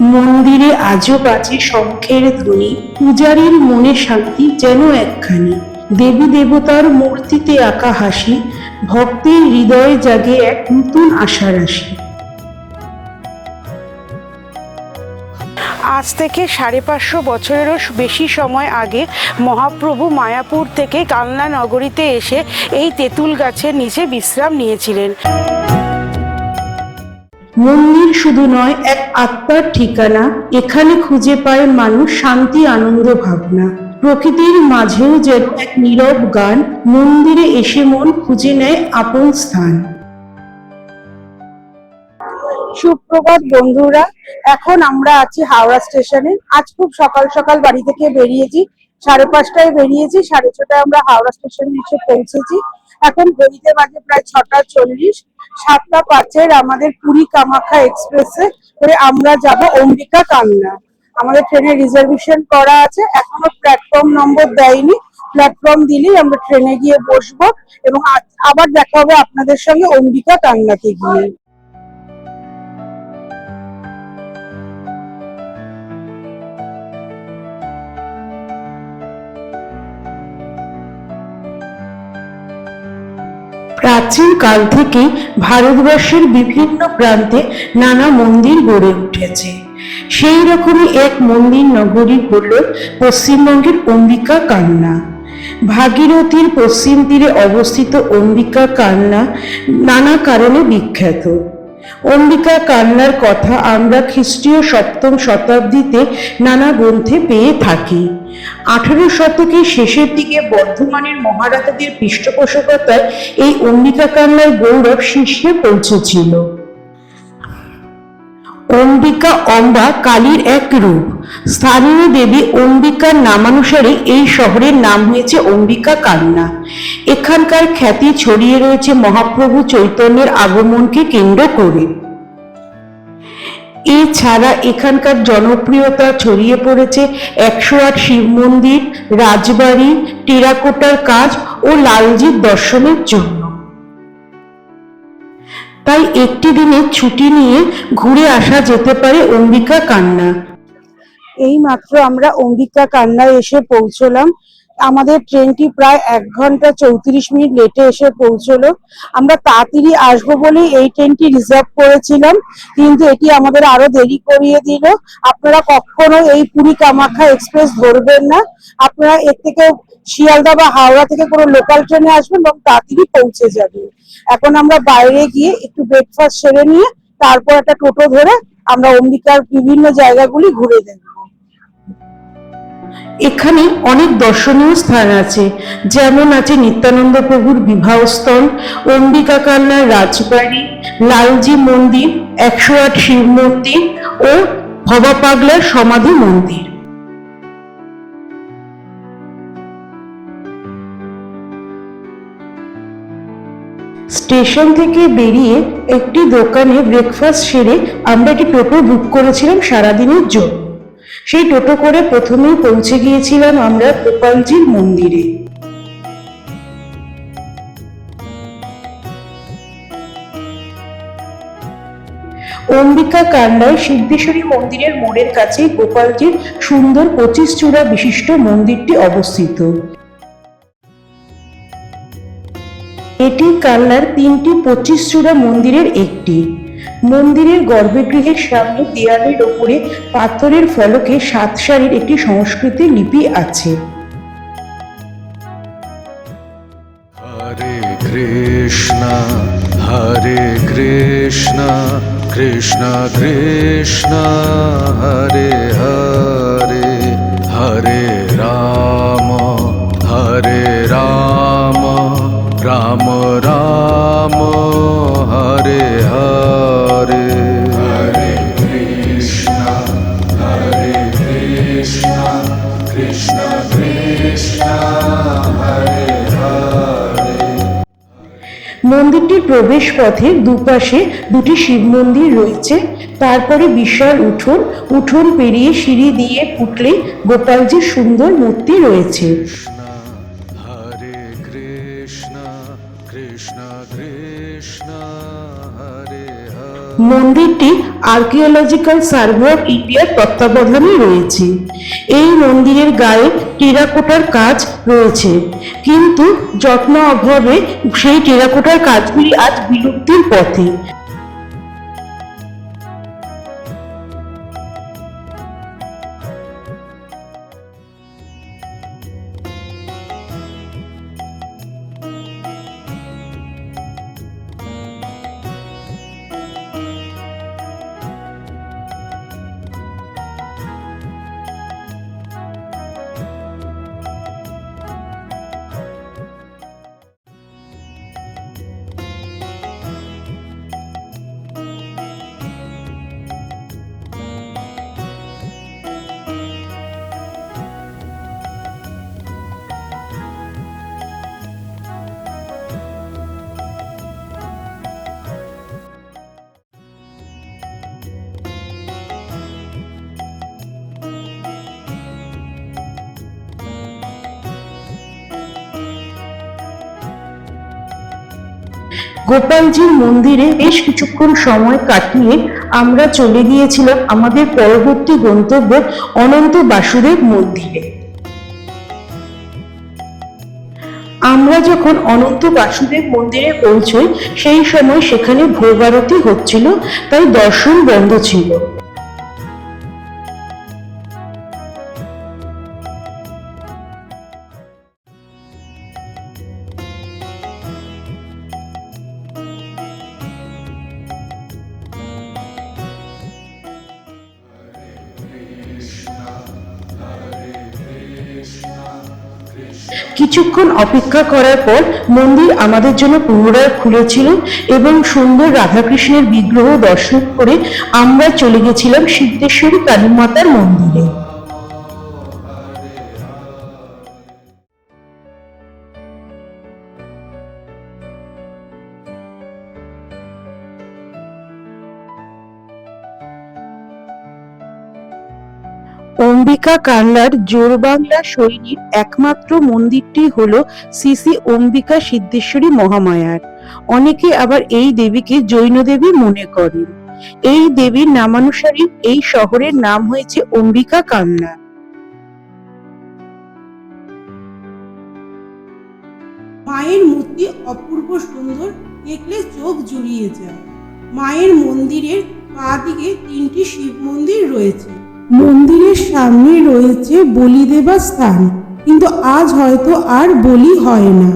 মন্দিরে আজও বাজে শঙ্খের ধ্বনি। পূজারীর মনে শান্তি যেন একখানি। দেবী দেবতার মূর্তিতে আঁকা হাসি, ভক্তের হৃদয়ে জাগে এক নতুন আশা রাশি আজ থেকে সাড়ে পাঁচশো বছরেরও বেশি সময় আগে মহাপ্রভু মায়াপুর থেকে কালনা নগরীতে এসে এই তেঁতুল গাছের নিচে বিশ্রাম নিয়েছিলেন। মন্দির শুধু নয়, এক আত্মার ঠিকানা। এখানে খুঁজে পায় মানুষ শান্তি, আনন্দ, ভাবনা। প্রকৃতির মাঝেও যেন এক নীরব গান মন্দিরে এসে মন খুঁজে নেয় আপন স্থান। সুপ্রভাত বন্ধুরা, এখন আমরা আছি হাওড়া স্টেশনে। আজ খুব সকাল সকাল বাড়ি থেকে বেরিয়েছি। সাড়ে পাঁচটায় বেরিয়েছি, সাড়ে ছটায় আমরা হাওড়া স্টেশনে এসে পৌঁছেছি। এখন ঘড়িতে বাজে প্রায় ছটা চল্লিশ, সাতটা পাঁচের আমাদের পুরী কামাখ্যা এক্সপ্রেসে করে আমরা যাব অম্বিকা কান্না। আমাদের ট্রেনে রিজার্ভেশন করা আছে, এখনও প্ল্যাটফর্ম নম্বর দেয়নি। প্ল্যাটফর্ম দিলেই আমরা ট্রেনে গিয়ে বসবো এবং আবার দেখা হবে আপনাদের সঙ্গে অম্বিকা কান্নাতে গিয়ে। প্রাচীন কাল থেকে ভারতবর্ষের বিভিন্ন প্রান্তে নানা মন্দির গড়ে উঠেছে। সেই রকমই এক মন্দির নগরী হল পশ্চিমবঙ্গের অম্বিকা কান্না। ভাগীরথীর পশ্চিম তীরে অবস্থিত অম্বিকা কান্না নানা কারণে বিখ্যাত। অম্বিকা কান্নার কথা আমরা খ্রিস্টীয় সপ্তম শতাব্দীতে নানা গ্রন্থে পেয়ে থাকি। আঠারো শতকের শেষের দিকে বর্ধমানের মহারাজাদের পৃষ্ঠপোষকতায় এই অম্বিকা কান্নার গৌরব শীর্ষে পৌঁছেছিল। অম্বিকা অম্বা কালীর এক রূপ। স্থানীয় দেবী অম্বিকার নামানুসারে এই শহরের নাম হয়েছে অম্বিকা কান্না। এখানকার খ্যাতি ছড়িয়ে রয়েছে মহাপ্রভু চৈতন্যের আগমনকে কেন্দ্র করে। এছাড়া এখানকার জনপ্রিয়তা ছড়িয়ে পড়েছে একশো আট শিব মন্দির, রাজবাড়ি, টেরাকোটার কাজ ও লালজির দর্শনের জন্য। তাই একটি দিনের ছুটি নিয়ে ঘুরে আসা যেতে পারে অম্বিকা কান্না। এই মাত্র আমরা অম্বিকা কান্নায় এসে পৌঁছলাম। আমাদের ট্রেনটি প্রায় এক ঘণ্টা চৌত্রিশ মিনিট লেটে এসে পৌঁছলো। আমরা তাড়াতাড়ি আসব বলেই এই ট্রেনটি রিজার্ভ করেছিলাম, কিন্তু এটি আমাদের আরও দেরি করিয়ে দিল। আপনারা কখনো এই পুরী কামাখ্যা এক্সপ্রেস ধরবেন না। আপনারা এর থেকে শিয়ালদা বা হাওড়া থেকে কোনো লোকাল ট্রেনে আসবেন এবং তাড়াতাড়ি পৌঁছে যাবেন। এখন আমরা বাইরে গিয়ে একটু ব্রেকফাস্ট সেরে নিয়ে, তারপর একটা টোটো ধরে আমরা অম্বিকার বিভিন্ন জায়গাগুলি ঘুরে দেখব এখানে অনেক দর্শনীয় স্থান আছে। যেমন আছে নিত্যানন্দ প্রভুর বিবাহস্থল, অম্বিকা কান্নার রাজবাড়ি, লালজি মন্দির, একশো আট শিব মন্দির ও ভবা পাগলার সমাধি মন্দির। স্টেশন থেকে বেরিয়ে একটি দোকানে ব্রেকফাস্ট সেরে আমরা একটি টোটো বুক করেছিলাম সারাদিনের জন্য। সেই টোটো করে প্রথমেই পৌঁছে গিয়েছিলাম আমরা গোপালজির মন্দিরে। অম্বিকা কান্ডায় সিদ্ধেশ্বরী মন্দিরের মোড়ের কাছে গোপালজির সুন্দর পঁচিশ চূড়া বিশিষ্ট মন্দিরটি অবস্থিত। এটি কাল্লার তিনটি পঁচিশ চূড়া মন্দিরের একটি। মন্দিরের গর্ভগৃহের সামনে দেয়ালের ওপরে পাথরের ফলকে সাত সারির একটি সংস্কৃতি লিপি আছে। হরে কৃষ্ণ হরে কৃষ্ণ কৃষ্ণ কৃষ্ণ, হরে হরে হরে রাম হরে রাম রাম রাম, হরে হরে। মন্দিরটির প্রবেশ পথে দুপাশে দুটি শিব মন্দির রয়েছে। তারপরে বিশাল উঠোন। উঠোন পেরিয়ে সিঁড়ি দিয়ে উঠলে গোপালজির সুন্দর মূর্তি রয়েছে। মন্দিরটি আর্কিওলজিক্যাল সার্ভে অফ ইন্ডিয়ার তত্ত্বাবধানে রয়েছে। এই মন্দিরের গায়ে টেরাকোটার কাজ রয়েছে। কিন্তু যত্ন অভাবে সেই টেরাকোটার কাজগুলি আজ বিলুপ্তির পথে। গোপালজির মন্দিরে বেশ কিছুক্ষণ সময় কাটিয়ে আমরা চলে গিয়েছিলাম আমাদের পরবর্তী গন্তব্য অনন্ত বাসুদেব মন্দিরে। আমরা যখন অনন্ত বাসুদেব মন্দিরে পৌঁছই, সেই সময় সেখানে ভোগারতি হচ্ছিল, তাই দর্শন বন্ধ ছিল। কিছুক্ষণ অপেক্ষা করার পর মন্দির আমাদের জন্য পুনরায় খুলেছিল এবং সুন্দর রাধাকৃষ্ণের বিগ্রহ দর্শন করে আমরা চলে গেছিলাম সিদ্ধেশ্বরী কালী মাতার মন্দিরে। অম্বিকা কান্লার জোরবাংলা শৈলীর একমাত্র মন্দিরটি হল শ্রী অম্বিকা সিদ্ধেশ্বরী মহামায়ার। অনেকে আবার এই দেবীকে জৈন দেবী মনে করেন। এই দেবীর নামানুসারে এই শহরের নাম হয়েছে অম্বিকা কান্লা মায়ের মূর্তি অপূর্ব সুন্দর, দেখলে চোখ জুড়িয়ে যায়। মায়ের মন্দিরের পা দিকে তিনটি শিব মন্দির রয়েছে। মন্দিরের সামনে রয়েছে বলি দেবার স্থান কিন্তু আজ হয়তো আর বলি হয় না।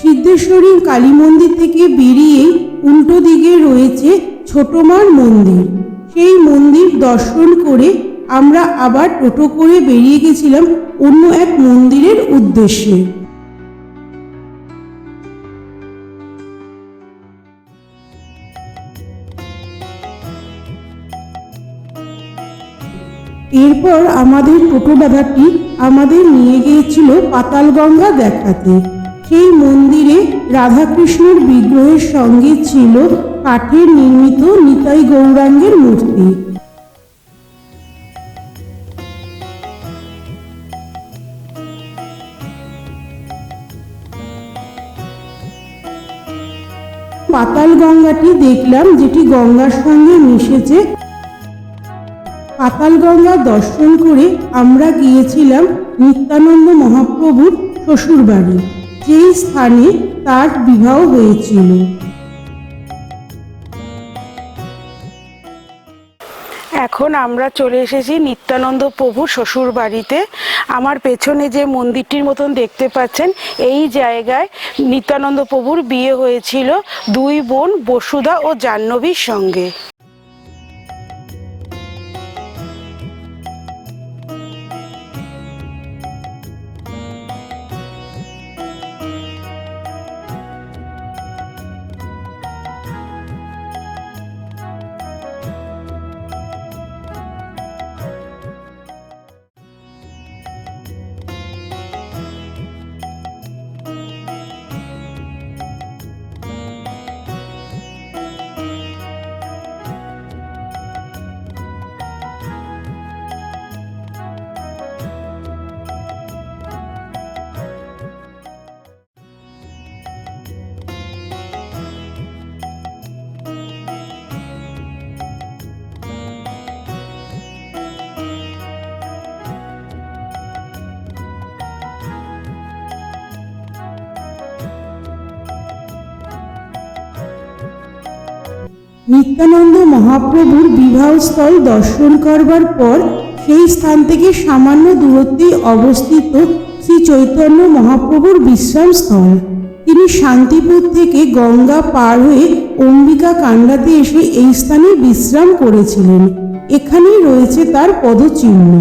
সিদ্ধেশ্বরী কালী মন্দির থেকে বেরিয়ে উল্টো দিকে রয়েছে ছোটমার মন্দির। সেই মন্দির দর্শন করে আমরা আবার টোটো করে বেরিয়ে গেছিলাম অন্য এক মন্দিরের উদ্দেশ্যে। এরপর আমাদের টোটো দাদাটি আমাদের নিয়ে গিয়েছিল পাতালগঙ্গা দেখাতে। সেই মন্দিরে রাধাকৃষ্ণের বিগ্রহের সঙ্গে ছিল কাঠের নির্মিত নিতাই গৌরাঙ্গের মূর্তি। পাতাল গঙ্গাটি দেখলাম যেটি গঙ্গার সঙ্গে মিশেছে। পাতাল গঙ্গা দর্শন করে আমরা গিয়েছিলাম নিত্যানন্দ মহাপ্রভুর শ্বশুরবাড়ি। যেই স্থানে তার বিবাহ হয়েছিল। এখন আমরা চলে এসেছি নিত্যানন্দ প্রভু শ্বশুর বাড়িতে। আমার পেছনে যে মন্দিরটির মতন দেখতে পাচ্ছেন, এই জায়গায় নিত্যানন্দ প্রভুর বিয়ে হয়েছিল দুই বোন বসুধা ও জাহ্নবীর সঙ্গে। নিত্যানন্দ মহাপ্রভুর বিবাহস্থল দর্শন করবার পর সেই স্থান থেকে সামান্য দূরত্বে অবস্থিত শ্রী চৈতন্য মহাপ্রভুর বিশ্রামস্থল। তিনি শান্তিপুর থেকে গঙ্গা পার হয়ে অম্বিকা কাণ্ডাতে এসে এই স্থানে বিশ্রাম করেছিলেন। এখানেই রয়েছে তার পদচিহ্ন।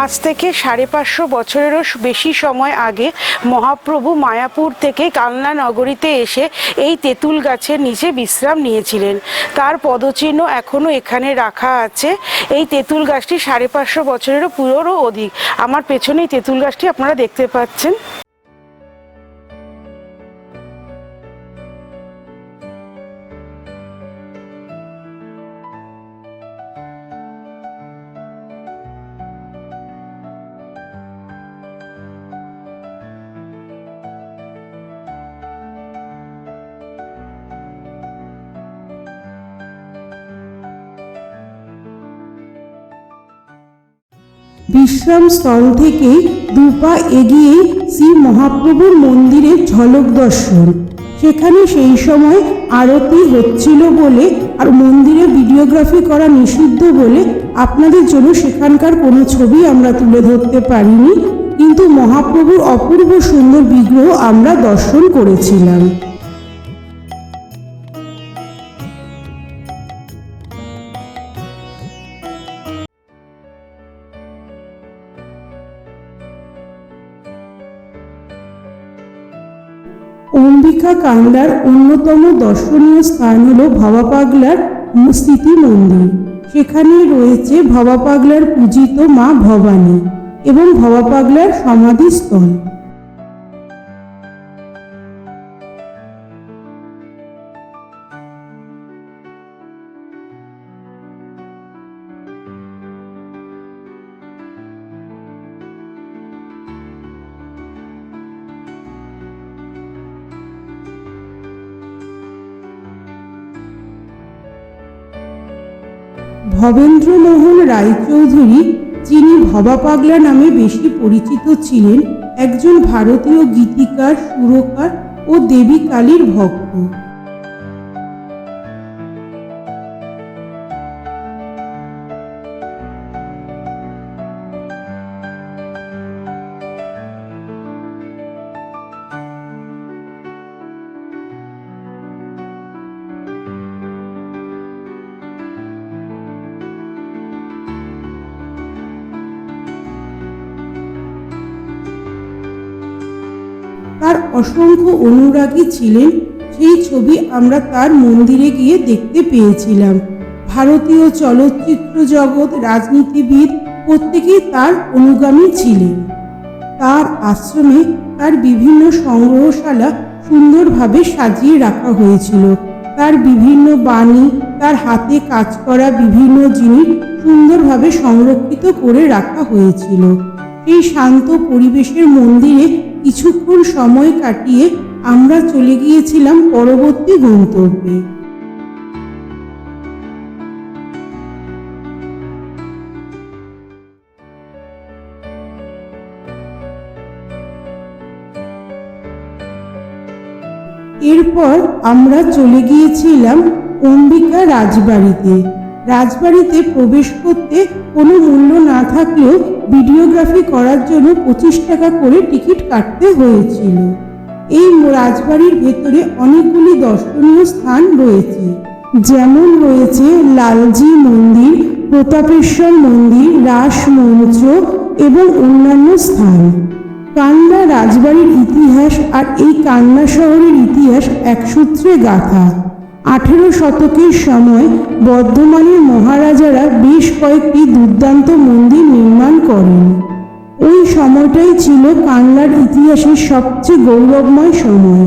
আজ থেকে সাড়ে পাঁচশো বছরেরও বেশি সময় আগে মহাপ্রভু মায়াপুর থেকে কালনা নগরীতে এসে এই তেঁতুল গাছের নিচে বিশ্রাম নিয়েছিলেন। তার পদচিহ্ন এখনও এখানে রাখা আছে। এই তেঁতুল গাছটি সাড়ে পাঁচশো বছরেরও পুরোরও অধিক। আমার পেছনেই তেঁতুল গাছটি আপনারা দেখতে পাচ্ছেন। বিশ্রাম স্থল থেকে দুপা এগিয়ে শ্রী মহাপ্রভুর মন্দিরের ঝলক দর্শন। সেখানে সেই সময় আরতি হচ্ছিল বলে আর মন্দিরে ভিডিওগ্রাফি করা নিষিদ্ধ বলে আপনাদের জন্য সেখানকার কোনো ছবি আমরা তুলে ধরতে পারিনি। কিন্তু মহাপ্রভুর অপূর্ব সুন্দর বিগ্রহ আমরা দর্শন করেছিলাম। অম্বিকা কাংলার অন্যতম দর্শনীয় স্থান হল ভাবা পাগলার স্মৃতি মন্দির। সেখানে রয়েছে ভবা পাগলার পূজিত মা ভবানী এবং ভবা পাগলার সমাধিস্থল। ভবেন্দ্রমোহন রায়চৌধুরী, যিনি ভবা পাগলা নামে বেশি পরিচিত ছিলেন, একজন ভারতীয় গীতিকার, সুরকার ও দেবী কালীর ভক্ত। অসংখ্য অনুরাগী ছিলেন, সেই ছবি আমরা তার মন্দিরে গিয়ে দেখতে পেয়েছিলাম। ভারতীয় চলচ্চিত্র জগৎ রাজনীতিবিদ প্রত্যেকেই তার অনুগামী ছিলেন। তার আশ্রমে তার বিভিন্ন সংগ্রহশালা সুন্দরভাবে সাজিয়ে রাখা হয়েছিল। তার বিভিন্ন বাণী, তার হাতে কাজ করা বিভিন্ন জিনিস সুন্দরভাবে সংরক্ষিত করে রাখা হয়েছিল। এই শান্ত পরিবেশের মন্দিরে কিছুক্ষণ সময় কাটিয়ে আমরা চলে গিয়েছিলাম পরবর্তী গন্তব্যে। এরপর আমরা চলে গিয়েছিলাম অম্বিকা রাজবাড়িতে। রাজবাড়িতে প্রবেশ করতে কোনো মূল্য না থাকলেও ভিডিওগ্রাফি করার জন্য পঁচিশ টাকা করে টিকিট কাটতে হয়েছিল। এই রাজবাড়ির ভেতরে অনেকগুলি দর্শনীয় স্থান রয়েছে। যেমন রয়েছে লালজি মন্দির, প্রতাপেশ্বর মন্দির, রাস মঞ্চ এবং অন্যান্য স্থান। কান্না রাজবাড়ির ইতিহাস আর এই কান্না শহরের ইতিহাস একসূত্রে গাথা। আঠেরো শতকের সময় বর্ধমানের মহারাজারা বেশ কয়েকটি দুর্দান্ত মন্দির নির্মাণ করেন। ওই সময়টাই ছিল কান্নার ইতিহাসের সবচেয়ে গৌরবময় সময়।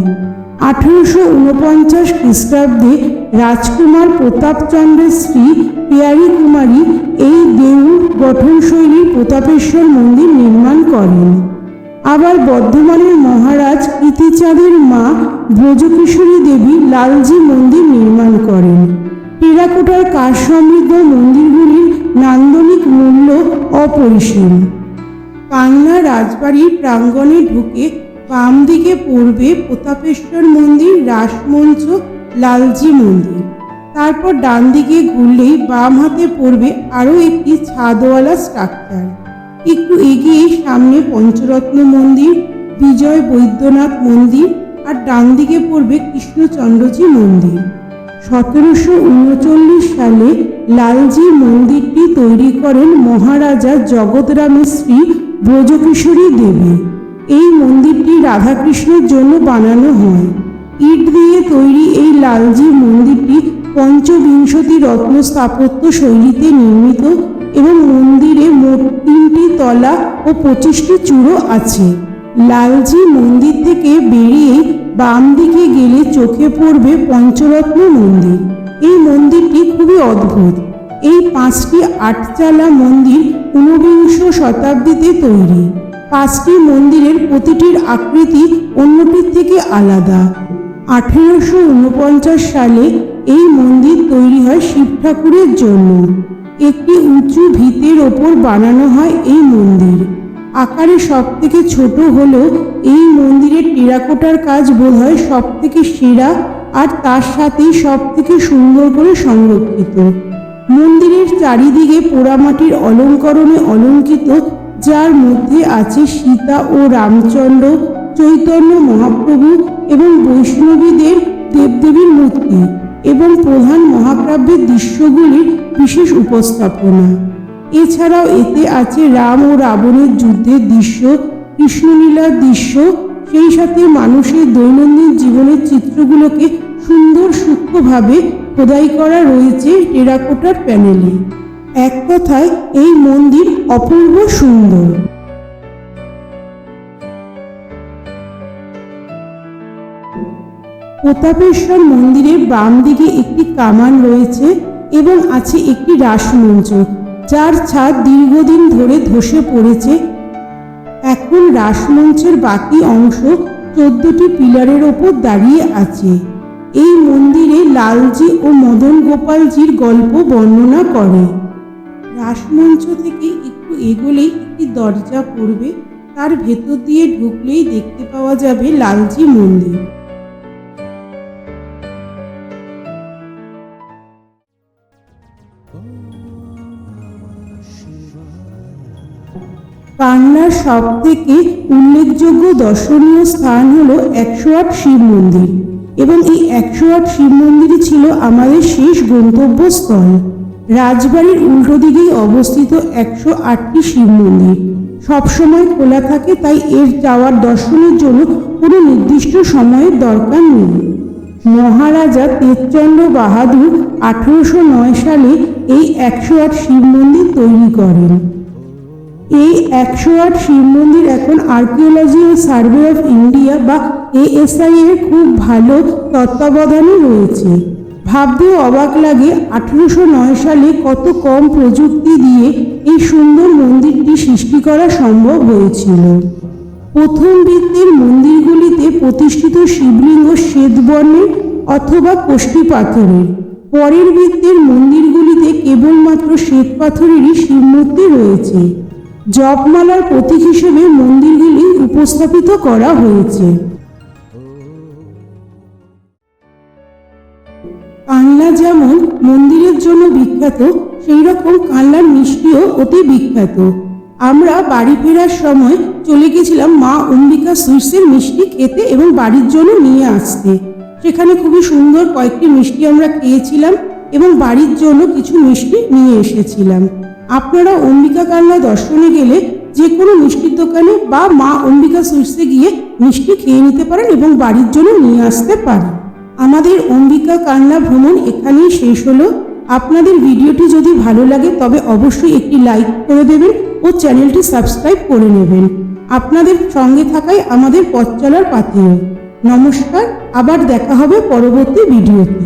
আঠেরোশো উনপঞ্চাশ খ্রিস্টাব্দে রাজকুমার প্রতাপচন্দ্রের স্ত্রী পিয়ারি কুমারী এই দেউল গঠনশৈলীর প্রতাপেশ্বর মন্দির নির্মাণ করেন। আবার বর্ধমানের মহারাজ ইতিচাঁদের মা ব্রজকিশোরী দেবী লালজি মন্দির নির্মাণ করেন। টেরাকোটার কাজ সমৃদ্ধ মন্দিরগুলির নান্দনিক মূল্য অপরিসীম। কাংলা রাজবাড়ির প্রাঙ্গণে ঢুকে বাম দিকে পড়বে প্রতাপেশ্বর মন্দির, রাসমঞ্চ, লালজি মন্দির। তারপর ডান দিকে ঘুরলেই বাম হাতে পড়বে আরও একটি ছাদওয়ালা স্ট্রাকচার। একটু এগিয়ে সামনে পঞ্চরত্ন মন্দির, বিজয় বৈদ্যনাথ মন্দির আর ডান দিকে পড়বে কৃষ্ণচন্দ্রজি মন্দির। সতেরোশো উনচল্লিশ সালে লালজি মন্দিরটি তৈরি করেন মহারাজা জগৎরামের স্ত্রী ব্রজকিশোরী দেবী। এই মন্দিরটি রাধাকৃষ্ণের জন্য বানানো হয়। ইট দিয়ে তৈরি এই লালজি মন্দিরটি পঞ্চবিংশতি রত্ন স্থাপত্য শৈলীতে নির্মিত এবং মন্দিরে মোট তিনটি তলা ও পঁচিশটি চূড়ো আছে। লালজি মন্দির থেকে বেরিয়ে বাম দিকে গেলে চোখে পড়বে পঞ্চরত্ন মন্দির। এই মন্দিরটি খুবই অদ্ভুত। এই পাঁচটি আটচালা মন্দির ঊনবিংশ শতাব্দীতে তৈরি। পাঁচটি মন্দিরের প্রতিটির আকৃতি অন্যটির থেকে আলাদা। আঠেরোশো উনপঞ্চাশ সালে এই মন্দির তৈরি হয় শিব ঠাকুরের জন্য। একটি উঁচু ভিতের ওপর বানানো হয় এই মন্দির। আকারে সব থেকে ছোট হলেও এই মন্দিরের টেরাকোটার কাজ বোধ হয় সব থেকে সেরা আর তার সাথেই সব থেকে সুন্দর করে সংরক্ষিত। মন্দিরের চারিদিকে পোড়ামাটির অলঙ্করণে অলঙ্কিত, যার মধ্যে আছে সীতা ও রামচন্দ্র, চৈতন্য মহাপ্রভু এবং বৈষ্ণবীদের দেবদেবীর মূর্তি। এবং প্রধান মহাকাব্যের দৃশ্যগুলির বিশেষ উপস্থাপনা। এছাড়াও এতে আছে রাম ও রাবণের যুদ্ধের দৃশ্য, কৃষ্ণলীলার দৃশ্য, সেই সাথে মানুষের দৈনন্দিন জীবনের চিত্রগুলোকে সুন্দর সূক্ষ্মভাবে খোদাই করা রয়েছে টেরাকোটার প্যানেলে। এক কথায়, এই মন্দির অপূর্ব সুন্দর। প্রতাপেশ্বর মন্দিরের বাম দিকে একটি কামান রয়েছে এবং আছে একটি রাসমঞ্চ, যার ছাদ দীর্ঘদিন ধরে ধসে পড়েছে। এখন রাসমঞ্চের বাকি অংশ চোদ্দটি পিলারের ওপর দাঁড়িয়ে আছে। এই মন্দিরে লালজি ও মদন গোপালজির গল্প বর্ণনা করে। রাসমঞ্চ থেকে একটু এগোলেই একটি দরজা পড়বে, তার ভেতর দিয়ে ঢুকলেই দেখতে পাওয়া যাবে লালজি মন্দির। সব থেকে উল্লেখযোগ্য দর্শনীয় স্থান হলো একশো আট শিব মন্দির এবং এই একশো আট শিব মন্দিরই ছিল আমাদের শেষ গন্তব্যস্থল। রাজবাড়ির উল্টো দিকেই অবস্থিত একশো আটটি শিব মন্দির। সবসময় খোলা থাকে, তাই এর যাওয়ার দর্শনের জন্য কোনো নির্দিষ্ট সময়ের দরকার নেই। মহারাজা তেজচন্দ্র বাহাদুর আঠেরোশো নয় সালে এই একশো আট শিব মন্দির তৈরি করেন। এই একশো আট শিব মন্দির এখন আর্কিওলজি ও সার্ভে অফ ইন্ডিয়া বা এএসআই এর খুব ভালো তত্ত্বাবধানে রয়েছে। ভাবতে অবাক লাগে আঠেরোশো নয় সালে কত কম প্রযুক্তি দিয়ে এই সুন্দর মন্দিরটি সৃষ্টি করা সম্ভব হয়েছিল। প্রথম বৃত্তের মন্দিরগুলিতে প্রতিষ্ঠিত শিবলিঙ্গ শ্বেতবর্ণের অথবা কোষ্ঠী পাথরের। পরের বৃত্তের মন্দিরগুলিতে কেবলমাত্র শ্বেত পাথরেরই শিবমূর্তি রয়েছে। জপমালার প্রতীক হিসেবে মন্দিরগুলি উপস্থাপিত করা হয়েছে। কানলা যেমন মন্দিরের জন্য বিখ্যাত সেই রকম কানলার মিষ্টিও অতি বিখ্যাত। আমরা বাড়ি ফেরার সময় চলে গেছিলাম মা অম্বিকা সুইটসের মিষ্টি খেতে এবং বাড়ির জন্য নিয়ে আসতে। সেখানে খুবই সুন্দর কয়েকটি মিষ্টি আমরা খেয়েছিলাম এবং বাড়ির জন্য কিছু মিষ্টি নিয়ে এসেছিলাম। আপনারা অম্বিকা কান্না দর্শনে গেলে যে কোনো মিষ্টির দোকানে বা মা অম্বিকা সুইটসে গিয়ে মিষ্টি খেয়ে নিতে পারেন এবং বাড়ির জন্য নিয়ে আসতে পারেন। আমাদের অম্বিকা কান্না ভ্রমণ এখানেই শেষ হলো। আপনাদের ভিডিওটি যদি ভালো লাগে, তবে অবশ্যই একটি লাইক করে দেবেন ও চ্যানেলটি সাবস্ক্রাইব করে নেবেন। আপনাদের সঙ্গে থাকাই আমাদের পথ চলার পাথেয় নমস্কার, আবার দেখা হবে পরবর্তী ভিডিওতে।